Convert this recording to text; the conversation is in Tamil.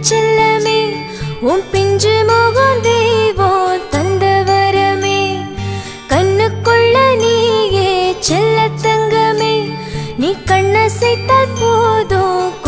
செல்லமே உன் பிஞ்சு முகம் தெய்வோ தந்த வரமே கண்ணுக்குள்ள நீயே செல்ல தங்கமே. நீ கண்ணசைத்தால் போதும்